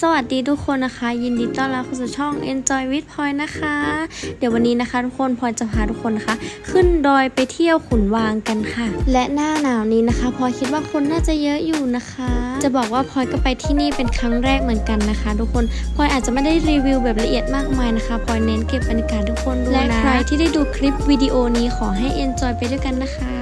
สวัสดีทุกคนนะคะ ยินดีต้อนรับเข้าสู่ช่อง Enjoy with Point นะคะ เดี๋ยววันนี้นะคะ ทุกคนพอยจะพาทุกคนนะคะ ขึ้นดอยไปเที่ยวขุนวางกันค่ะ และหน้าหนาวนี้นะคะ พอยคิดว่าคนน่าจะเยอะอยู่นะคะ จะบอกว่าพอยก็ไปที่นี่เป็นครั้งแรกเหมือนกันนะคะ ทุกคนพอยอาจจะไม่ได้รีวิวแบบละเอียดมากมายนะคะพอยเน้นเก็บบรรยากาศทุกคนดูนะและใครที่ได้ดูคลิปวิดีโอนี้ขอให้ Enjoy ไปด้วยกันนะคะ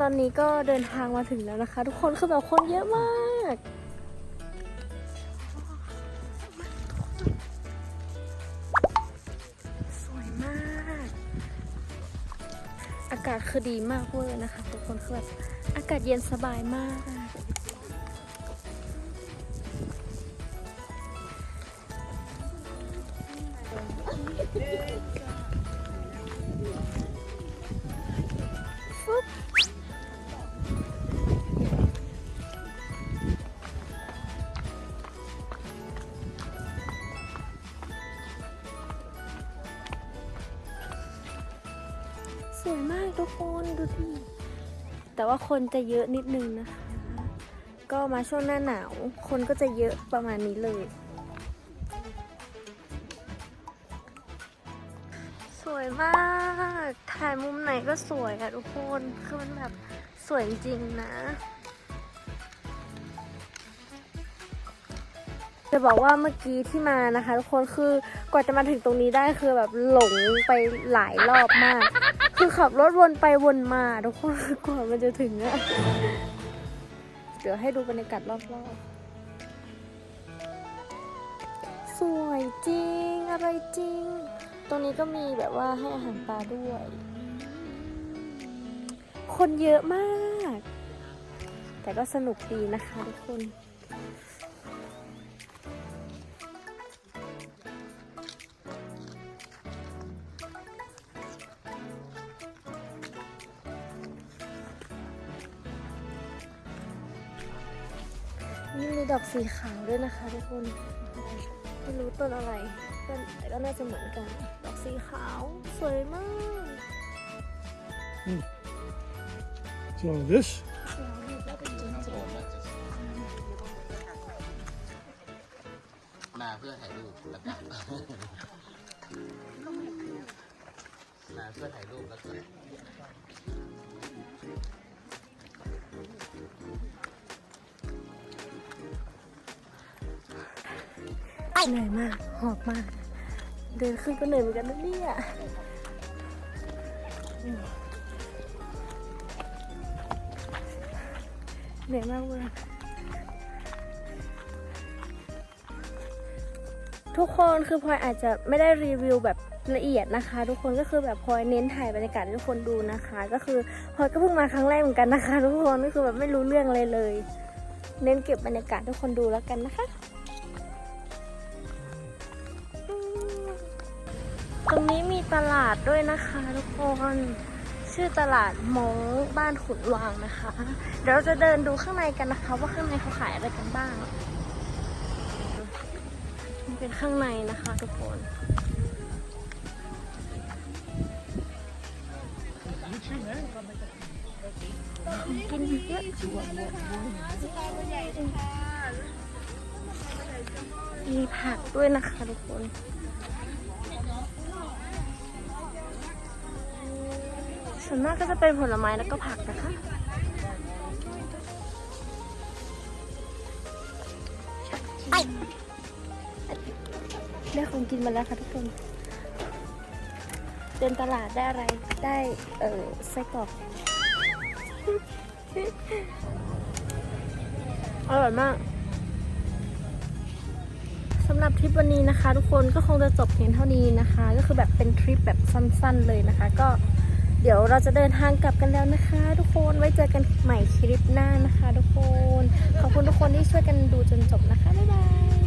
ตอนนี้ก็เดินทางมาถึงแล้วนะคะ ทุกคนคือแบบคนเยอะมากสวยมาก อากาศคือดีมากเวอร์นะคะ ทุกคนคือแบบอากาศเย็นสบายมาก วยมากทุกคนดูดิแต่ว่าคนจะเยอะนิดนึงนะคะ ก็มาช่วงหน้าหนาว คนก็จะเยอะประมาณนี้เลย สวยมาก ถ่ายมุมไหนก็สวยอะทุกคนคือมันแบบสวยจริงนะ จะบอกว่าเมื่อกี้ที่มานะคะ ทุกคนคือกว่าจะมาถึงตรงนี้ได้คือแบบหลงไปหลายรอบมาก คือขับรถวนไปวนมาทุกคนกว่ามันจะถึงอะเดี๋ยวให้ดูบรรยากาศรอบๆ สวยจริง อะไรจริง ตรงนี้ก็มีแบบว่าให้อาหารปลาด้วย คนเยอะมาก แต่ก็สนุกดีนะคะทุกคน นี่มีดอกสีขาวด้วยนะคะทุกคน ไม่รู้ต้นอะไรก็แต่ก็น่าจะเหมือนกัน ดอกสีขาวสวยมาก So this มาเพื่อถ่ายรูปแล้วกันมาเพื่อถ่ายรูปแล้วกัน เหนื่อยมาก หอบมาก เดินขึ้นก็เหนื่อยเหมือนกันนะเนี่ยเหนื่อยมากเลยทุกคนคือพลอยอาจจะไม่ได้รีวิวแบบละเอียดนะคะ ทุกคนก็คือแบบพลอยเน้นถ่ายบรรยากาศให้ทุกคนดูนะคะ ก็คือพลอยก็เพิ่งมาครั้งแรกเหมือนกันนะคะ ทุกคนก็คือแบบไม่รู้เรื่องอะไรเลย เน้นเก็บบรรยากาศให้ทุกคนดูแล้วกันนะคะ ตรงนี้มีตลาดด้วยนะคะทุกคน ชื่อตลาดมงบ้านขุนวางนะคะ เดี๋ยวเราจะเดินดูข้างในกันนะคะ ว่าข้างในเขาขายอะไรกันบ้างนี่เป็นข้างในนะคะทุกคนกินเยอะมีผักด้วยนะคะทุกคน ส่วนมากก็จะเป็นผลไม้แล้วก็ผักนะคะ ได้ของกินมาแล้วค่ะทุกคน เดินตลาดได้อะไร ได้เออไส้กรอก อร่อยมากสำหรับทริปวันนี้นะคะ ทุกคนก็คงจะจบเพียงเท่านี้นะคะ ก็คือแบบเป็นทริปแบบสั้น ๆเลยนะคะ ก็ เดี๋ยวเราจะเดินทางกลับกันแล้วนะคะ ทุกคนไว้เจอกันใหม่คลิปหน้านะคะ ทุกคน ขอบคุณทุกคนที่ช่วยกันดูจนจบนะคะบ๊ายบาย